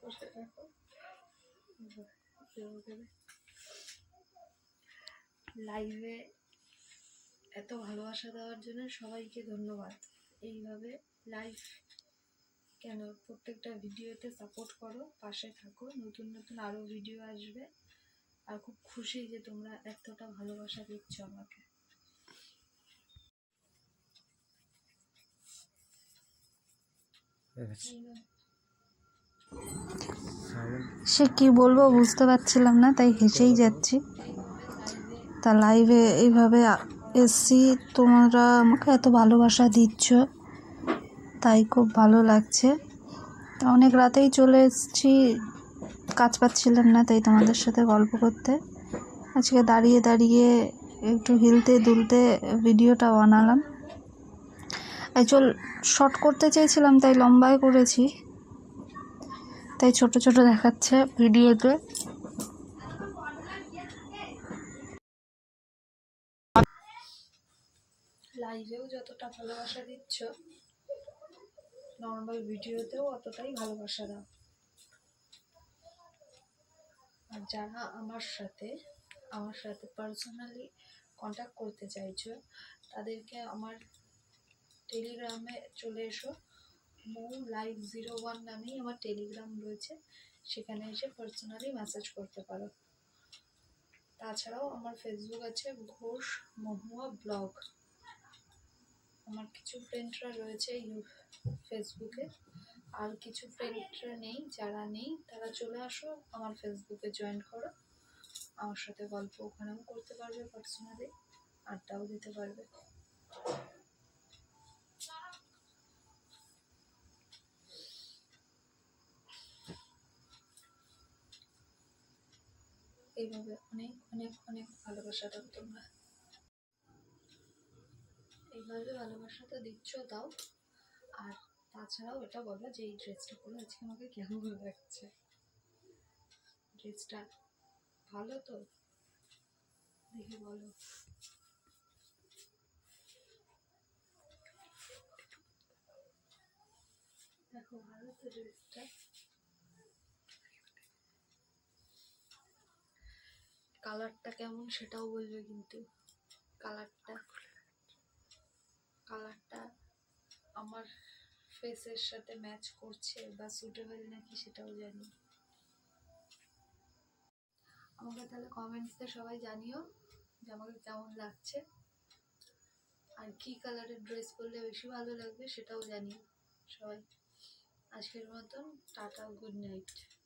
বসে রাখো লাইভে এত ভালোবাসা দেওয়ার জন্য সবাইকে ধন্যবাদ। এইভাবে লাইভ কেন? প্রত্যেকটা ভিডিওতে সাপোর্ট করো পাশে থাকো। নতুন নতুন আরও ভিডিও আসবে। আর খুব খুশি যে তোমরা এতটা ভালোবাসা দিচ্ছ আমাকে। সে কি বলব বুঝতে পারছিলাম না, তাই হেসেই যাচ্ছি। তা লাইভে এইভাবে এসছি, তোমরা আমাকে এত ভালোবাসা দিচ্ছ, তাই খুব ভালো লাগছে। তা অনেক রাতেই চলে এসেছি, কাজ পাচ্ছিলাম না, তাই তোমাদের সাথে গল্প করতে। আজকে দাঁড়িয়ে দাঁড়িয়ে একটু হিলতে দুলতে ভিডিওটা বানালাম। চল শর্ট করতে চেয়েছিলাম, তাই লম্বায় করেছি। তাই ছোট ছোট দেখাচ্ছে ভিডিওতে। লাইভেও যতটা ভালোবাসা দিচ্ছ নর্মাল ভিডিওতেও অতটাই ভালোবাসা দাও। আর যারা আমার সাথে আমার সাথে পার্সোনালি কন্ট্যাক্ট করতে চাইছো, তাদেরকে আমার টেলিগ্রামে চলে এসো। মৌ লাইভ জিরো ওয়ান নামেই আমার টেলিগ্রাম রয়েছে। সেখানে এসে পার্সোনালি মেসেজ করতে পারো। তাছাড়াও আমার ফেসবুক আছে ঘোষ মহুয়া ব্লগ আমার কিছু ফ্রেন্ডরা রয়েছে ইউ- ফেসবুকে আর কিছু ফ্রেন্ডরা নেই, যারা নেই, তারা চলে আসো, আমার ফেসবুকে জয়েন করো। আমার সাথে গল্প ওখানেও করতে পারবে পার্সোনালি আড্ডাও দিতে পারবে। এইভাবে অনেক অনেক অনেক ভালোবাসা দাও তোমরা। এইভাবে ভালোবাসাটা দিচ্ছ, দাও। আর তাছাড়াও এটা বলো যে এই ড্রেসটা পরে আজকে আমাকে কেমন লাগছে? ড্রেসটা ভালো তো? দেখে বলো। দেখো, ভালো তো ড্রেসটা। কালারটা কেমন সেটাও বলবে কিন্তু। কালারটা কালারটা আমার ফেসের সাথে ম্যাচ করছে বা সুটেবল নাকি সেটাও জানি। আমাকে তাহলে কমেন্টসে সবাই জানিও যে আমাকে কেমন লাগছে। আর কি কালারের ড্রেস পরলে বেশি ভালো লাগবে সেটাও জানিও সবাই। আজকের মতন, টাটা গুড নাইট